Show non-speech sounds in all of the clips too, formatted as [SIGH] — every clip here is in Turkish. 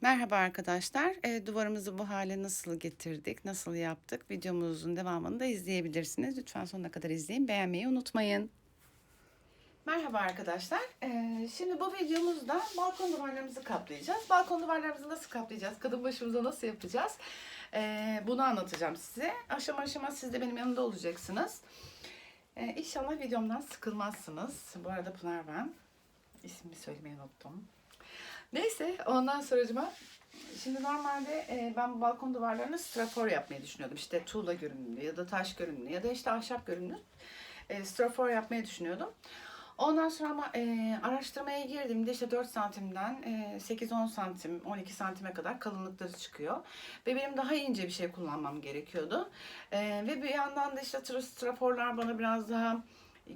Merhaba arkadaşlar. E, duvarımızı bu hale nasıl getirdik, nasıl yaptık? Videomuzun devamını da izleyebilirsiniz. Lütfen sonuna kadar izleyin, beğenmeyi unutmayın. Merhaba arkadaşlar. E, şimdi bu videomuzda balkon duvarlarımızı kaplayacağız. Balkon duvarlarımızı nasıl kaplayacağız? Kadın başımıza nasıl yapacağız? E, bunu anlatacağım size. Aşama aşama siz de benim yanımda olacaksınız. E, inşallah videomdan sıkılmazsınız. Bu arada Pınar ben. İsmimi söylemeyi unuttum. Neyse ondan sonracıma şimdi normalde e, ben bu balkon duvarlarını strafor yapmayı düşünüyordum. İşte tuğla görünümlü ya da taş görünümlü ya da işte ahşap görünümlü e, strafor yapmayı düşünüyordum. Ondan sonra ama e, araştırmaya girdiğimde işte 4 santimden e, 8-10 santim, 12 santime kadar kalınlıkları çıkıyor. Ve benim daha ince bir şey kullanmam gerekiyordu. E, ve bir yandan da işte tra- straforlar bana biraz daha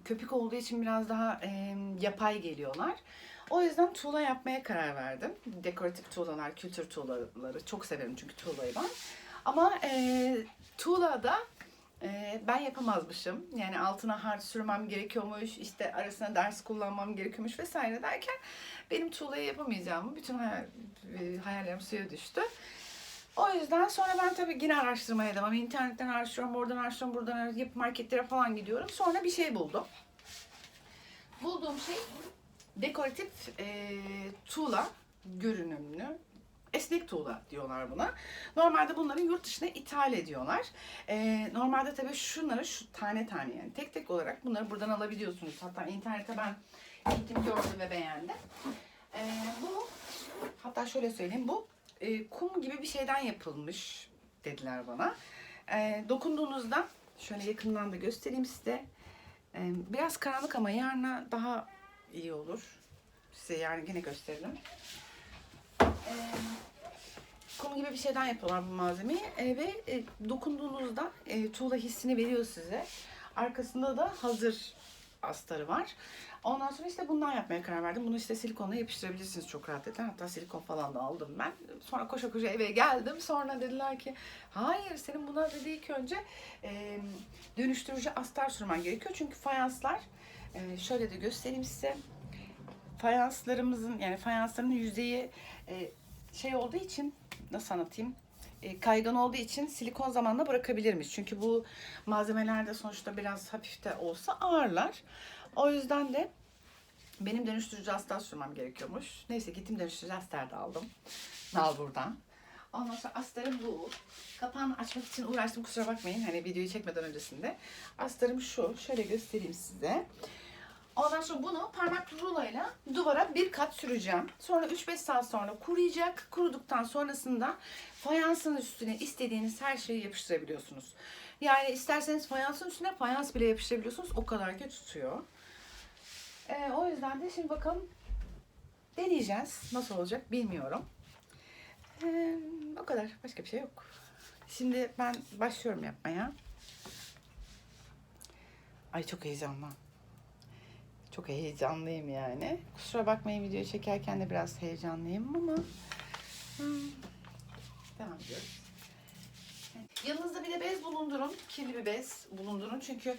köpük olduğu için biraz daha e, yapay geliyorlar. O yüzden tuğla yapmaya karar verdim. Dekoratif tuğlalar, kültür tuğlaları çok severim çünkü tuğlayı ben. Ama e, tuğla da e, ben yapamazmışım. Yani altına harç sürmem gerekiyormuş, işte arasına ders kullanmam gerekiyormuş vesaire derken benim tuğlayı yapamayacağımı bütün hayal, hayallerim suya düştü. O yüzden sonra ben tabii yine araştırmaya devam. İnternetten araştırıyorum, oradan araştırıyorum, buradan araştırıyorum, marketlere falan gidiyorum. Sonra bir şey buldum. Bulduğum şey dekoratif e, tuğla görünümlü esnek tuğla diyorlar buna. Normalde bunları yurt dışına ithal ediyorlar. E, normalde tabii şunları şu tane tane yani tek tek olarak bunları buradan alabiliyorsunuz. Hatta internete ben gittim gördüm ve beğendim. E, bu hatta şöyle söyleyeyim bu e, kum gibi bir şeyden yapılmış dediler bana. E, dokunduğunuzda şöyle yakından da göstereyim size. E, biraz karanlık ama yarına daha iyi olur. Size yani yine gösterelim. Ee, kum gibi bir şeyden yapıyorlar bu malzemeyi Ee, ve e, dokunduğunuzda e, tuğla hissini veriyor size. Arkasında da hazır astarı var. Ondan sonra işte bundan yapmaya karar verdim. Bunu işte silikonla yapıştırabilirsiniz çok rahat dediler. Hatta silikon falan da aldım ben. Sonra koşa koşa eve geldim. Sonra dediler ki hayır senin buna dedi ilk önce e, dönüştürücü astar sürmen gerekiyor. Çünkü fayanslar e, şöyle de göstereyim size. Fayanslarımızın yani fayansların yüzeyi e, şey olduğu için nasıl anlatayım? E, kaygan olduğu için silikon zamanla bırakabilirmiş. Çünkü bu malzemelerde sonuçta biraz hafif de olsa ağırlar. O yüzden de benim dönüştürücü astar sürmem gerekiyormuş. Neyse gittim dönüştürücü astar da aldım. Al buradan. Ondan sonra astarım bu. Kapağını açmak için uğraştım kusura bakmayın. Hani videoyu çekmeden öncesinde. Astarım şu. Şöyle göstereyim size. Ondan sonra bunu parmak rulayla duvara bir kat süreceğim. Sonra 3-5 saat sonra kuruyacak. Kuruduktan sonrasında fayansın üstüne istediğiniz her şeyi yapıştırabiliyorsunuz. Yani isterseniz fayansın üstüne fayans bile yapıştırabiliyorsunuz. O kadar ki tutuyor. Ee, o yüzden de şimdi bakalım deneyeceğiz. Nasıl olacak bilmiyorum. Ee, o kadar. Başka bir şey yok. Şimdi ben başlıyorum yapmaya. Ay çok heyecanlı. Çok heyecanlıyım yani. Kusura bakmayın videoyu çekerken de biraz heyecanlıyım ama hmm, devam ediyoruz. Yanınızda bir de bez bulundurun. Kirli bir bez bulundurun. Çünkü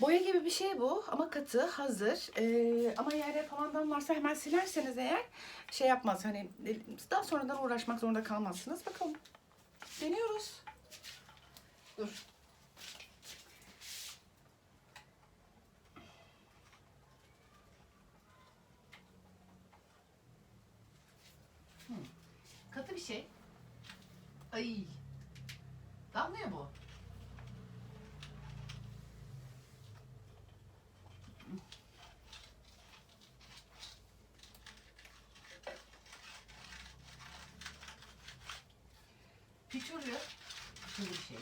boya gibi bir şey bu ama katı, hazır. Ee, ama yerde falandan varsa hemen silerseniz eğer şey yapmaz. Hani daha sonradan uğraşmak zorunda kalmazsınız. Bakalım. Deniyoruz. Dur. Katı bir şey. Ay. Damlıyor bu. Pütürlü. Pütürlü bir şey.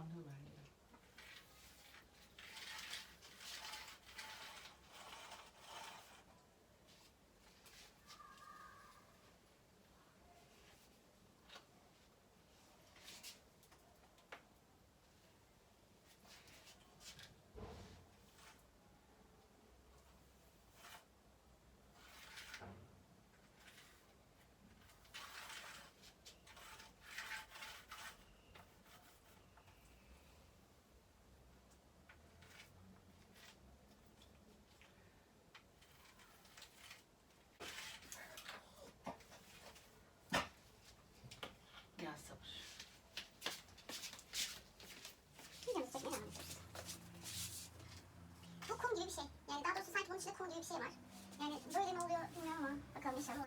Ay damlıyorlar ya. şey var. Yani böyle mi oluyor bilmiyorum ama bakalım inşallah.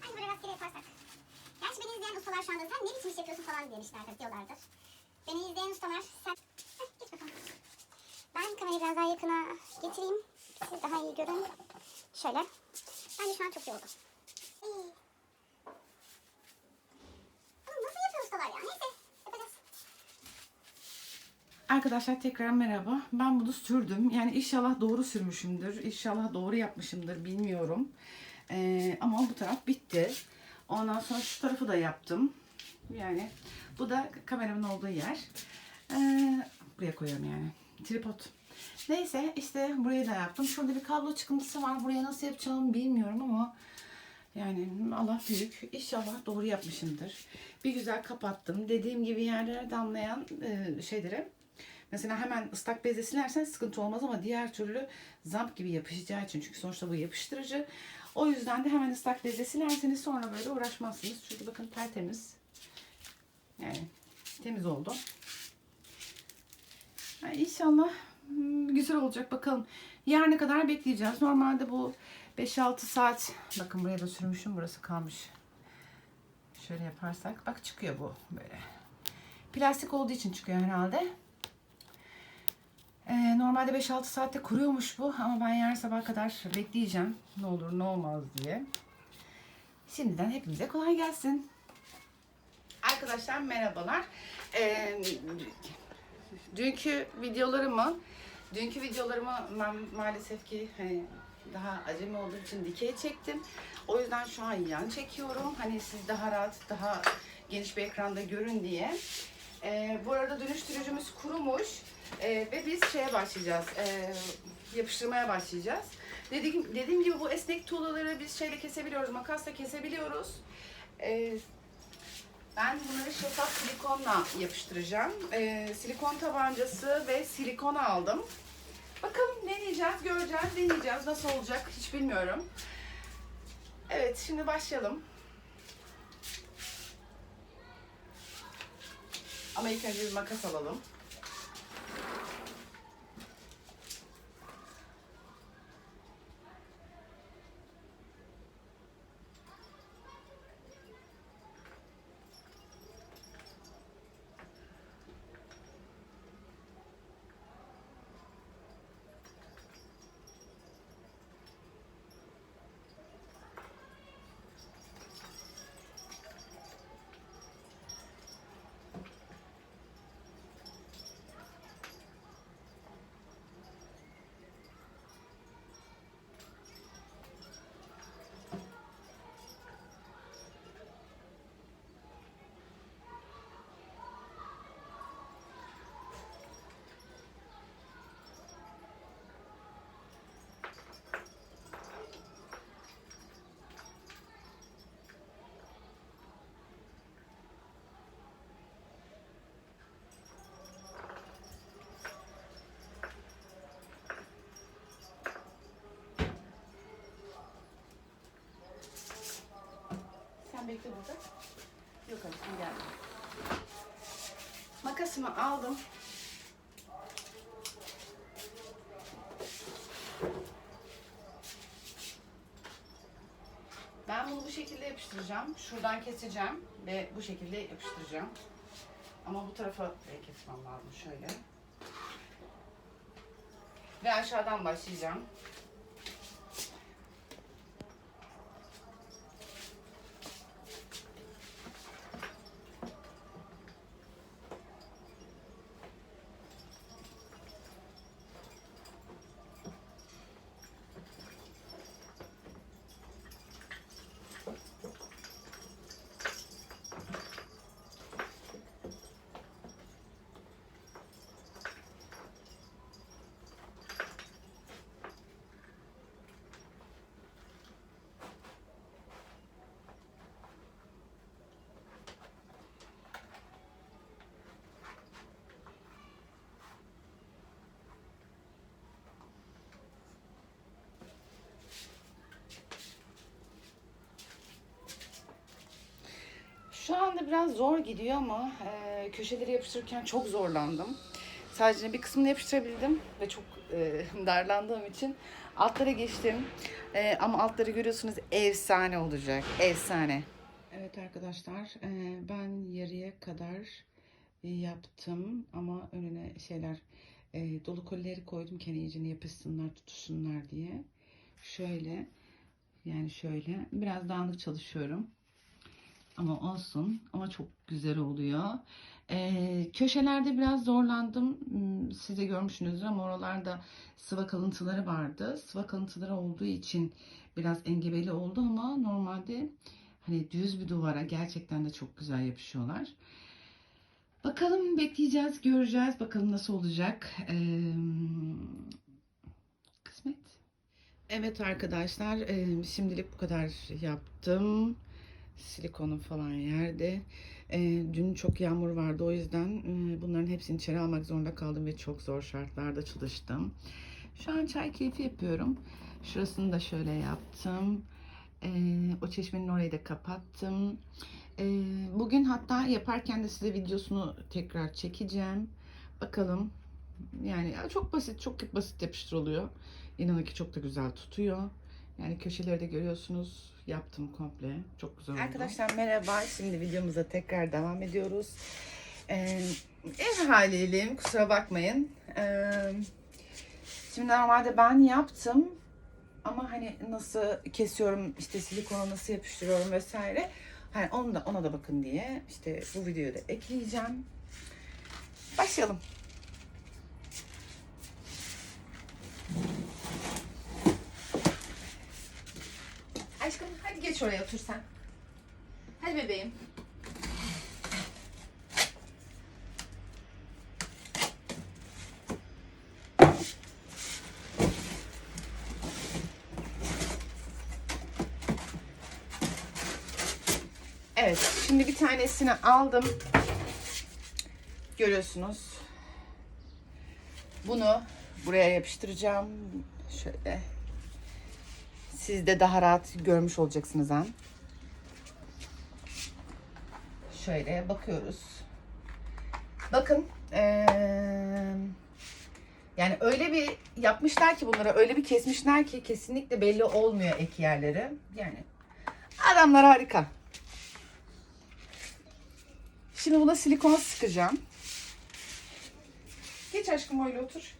Hani böyle rastgele yaparsak. Gerçi beni izleyen ustalar şu anda sen ne biçim iş yapıyorsun falan demişlerdir diyorlardır. Beni izleyen ustalar sen... Heh, bakalım. Ben kamerayı biraz daha yakına getireyim. Siz daha iyi görün. Şöyle. Bence şu an çok iyi nasıl yapıyor ustalar ya? Neyse. Yapacağız. Arkadaşlar tekrar merhaba. Ben bunu sürdüm. Yani inşallah doğru sürmüşümdür. İnşallah doğru yapmışımdır. Bilmiyorum. Ee, ama bu taraf bitti. Ondan sonra şu tarafı da yaptım. Yani bu da kameramın olduğu yer. Ee, buraya koyuyorum yani. Tripod. Neyse işte burayı da yaptım. Şurada bir kablo çıkıntısı var. Buraya nasıl yapacağımı bilmiyorum ama yani Allah büyük. İnşallah doğru yapmışımdır. Bir güzel kapattım. Dediğim gibi yerlere damlayan e, şeyleri Mesela hemen ıslak bezle silersen sıkıntı olmaz ama diğer türlü zamp gibi yapışacağı için. Çünkü sonuçta bu yapıştırıcı. O yüzden de hemen ıslak bezle silerseniz sonra böyle uğraşmazsınız. Çünkü bakın tertemiz. Yani temiz oldu. Yani inşallah hmm, güzel olacak bakalım. Yarına kadar bekleyeceğiz. Normalde bu 5-6 saat. Bakın buraya da sürmüşüm. Burası kalmış. Şöyle yaparsak. Bak çıkıyor bu böyle. Plastik olduğu için çıkıyor herhalde. Ee, normalde 5-6 saatte kuruyormuş bu ama ben yarın sabah kadar bekleyeceğim. Ne olur ne olmaz diye. Şimdiden hepimize kolay gelsin. Arkadaşlar merhabalar. Ee, dünkü videolarımı dünkü videolarımı ben maalesef ki hani daha acemi olduğu için dikey çektim. O yüzden şu an yan çekiyorum. Hani siz daha rahat, daha geniş bir ekranda görün diye. Ee, bu arada dönüştürücümüz kurumuş. Ee, ve biz şeye başlayacağız. ee, yapıştırmaya başlayacağız. Dediğim, dediğim gibi bu esnek tuğlaları biz şeyle kesebiliyoruz. Makasla kesebiliyoruz. Ee, ben bunları şeffaf silikonla yapıştıracağım. Ee, silikon tabancası ve silikon aldım. Bakalım deneyeceğiz, göreceğiz, deneyeceğiz. Nasıl olacak hiç bilmiyorum. Evet, şimdi başlayalım. Ama ilk önce bir makas alalım. Sen bekle burada. Yok aşkım gel. Makasımı aldım. Ben bunu bu şekilde yapıştıracağım. Şuradan keseceğim ve bu şekilde yapıştıracağım. Ama bu tarafa kesmem lazım şöyle. Ve aşağıdan başlayacağım. Bana biraz zor gidiyor ama e, köşeleri yapıştırırken çok zorlandım. Sadece bir kısmını yapıştırabildim ve çok e, [LAUGHS] darlandığım için altlara geçtim. E, ama altları görüyorsunuz efsane olacak. Efsane. Evet arkadaşlar e, ben yarıya kadar yaptım ama önüne şeyler e, dolu kolileri koydum kendi iyicini yapışsınlar tutuşsunlar diye. Şöyle yani şöyle biraz dağınık çalışıyorum. Ama olsun. Ama çok güzel oluyor. Ee, köşelerde biraz zorlandım. Hmm, Siz de görmüşsünüzdür ama oralarda sıva kalıntıları vardı. Sıva kalıntıları olduğu için biraz engebeli oldu ama normalde hani düz bir duvara gerçekten de çok güzel yapışıyorlar. Bakalım bekleyeceğiz, göreceğiz. Bakalım nasıl olacak. Ee, kısmet. Evet arkadaşlar, e, şimdilik bu kadar yaptım. Silikonum falan yerde. E, dün çok yağmur vardı o yüzden e, bunların hepsini içeri almak zorunda kaldım ve çok zor şartlarda çalıştım. Şu an çay keyfi yapıyorum. Şurasını da şöyle yaptım. E, o çeşmenin orayı da kapattım. E, bugün hatta yaparken de size videosunu tekrar çekeceğim. Bakalım. Yani çok basit, çok basit yapıştırılıyor. İnanın ki çok da güzel tutuyor. Yani köşeleri de görüyorsunuz. Yaptım komple. Çok güzel oldu. Arkadaşlar merhaba. Şimdi videomuza tekrar devam ediyoruz. Ee, ev haliyleyim. Kusura bakmayın. Ee, şimdi normalde ben yaptım. Ama hani nasıl kesiyorum, işte silikonu nasıl yapıştırıyorum vesaire. Hani onu da ona da bakın diye işte bu videoyu da ekleyeceğim. Başlayalım. Aşkım hadi geç oraya otur sen. Hadi bebeğim. Evet, şimdi bir tanesini aldım. Görüyorsunuz. Bunu buraya yapıştıracağım. Şöyle siz de daha rahat görmüş olacaksınız hem. Şöyle bakıyoruz. Bakın. eee, yani öyle bir yapmışlar ki bunlara öyle bir kesmişler ki kesinlikle belli olmuyor ek yerleri. Yani adamlar harika. Şimdi buna silikon sıkacağım. Geç aşkım öyle otur.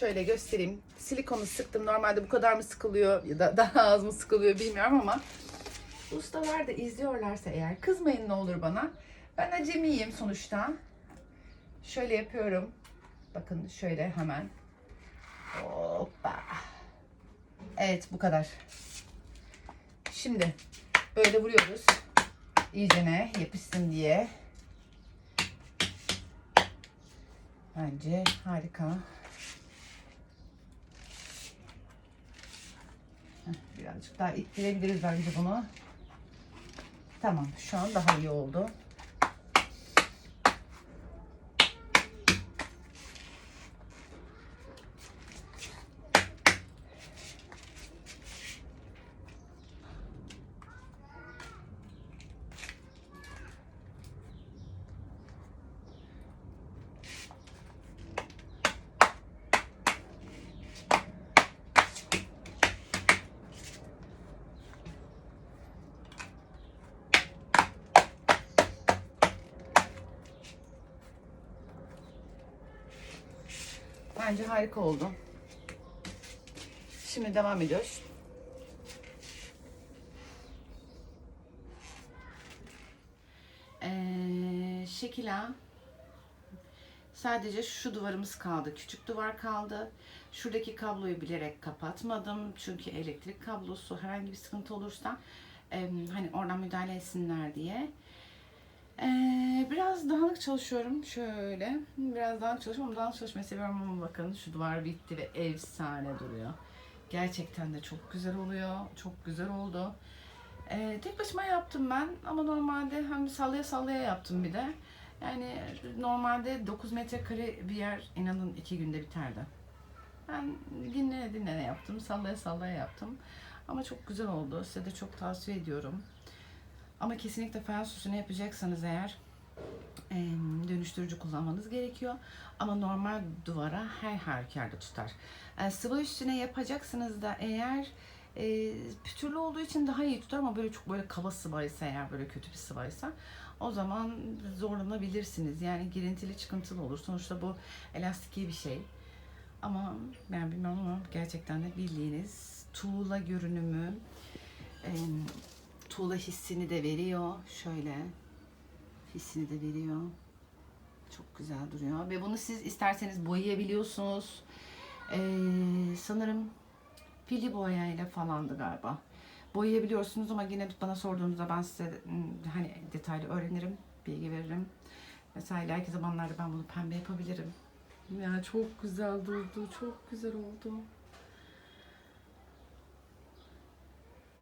Şöyle göstereyim. Silikonu sıktım. Normalde bu kadar mı sıkılıyor ya da [LAUGHS] daha az mı sıkılıyor bilmiyorum ama ustalar da izliyorlarsa eğer kızmayın ne olur bana. Ben acemiyim sonuçta. Şöyle yapıyorum. Bakın şöyle hemen. Hoppa. Evet bu kadar. Şimdi böyle vuruyoruz. İyicene yapışsın diye. Bence harika. Heh, Birazcık daha ittirebiliriz bence bunu. Tamam şu an daha iyi oldu. Bence harika oldu. Şimdi devam ediyoruz. Ee, şekila sadece şu duvarımız kaldı. Küçük duvar kaldı. Şuradaki kabloyu bilerek kapatmadım. Çünkü elektrik kablosu herhangi bir sıkıntı olursa e, hani oradan müdahale etsinler diye. Ee, biraz dağınık çalışıyorum şöyle. Biraz dağınık çalışıyorum. Dağınık çalışmayı seviyorum ama bakın şu duvar bitti ve efsane duruyor. Gerçekten de çok güzel oluyor. Çok güzel oldu. Ee, tek başıma yaptım ben ama normalde hem sallaya sallaya yaptım bir de. Yani normalde 9 metrekare bir yer inanın iki günde biterdi. Ben dinlene dinlene yaptım, sallaya sallaya yaptım. Ama çok güzel oldu. Size de çok tavsiye ediyorum. Ama kesinlikle fayans süsünü yapacaksanız eğer e, dönüştürücü kullanmanız gerekiyor. Ama normal duvara her halükarda tutar. E, sıvı üstüne yapacaksınız da eğer e, pütürlü olduğu için daha iyi tutar ama böyle çok böyle kaba sıvaysa eğer böyle kötü bir sıvaysa o zaman zorlanabilirsiniz. Yani girintili çıkıntılı olur. Sonuçta bu elastiki bir şey. Ama ben bilmem ama gerçekten de bildiğiniz tuğla görünümü e, tuğla hissini de veriyor. Şöyle hissini de veriyor. Çok güzel duruyor. Ve bunu siz isterseniz boyayabiliyorsunuz. Ee, sanırım pili boyayla falandı galiba. Boyayabiliyorsunuz ama yine bana sorduğunuzda ben size hmm, hani detaylı öğrenirim, bilgi veririm. Mesela ileriki zamanlarda ben bunu pembe yapabilirim. Ya çok güzel durdu, çok güzel oldu.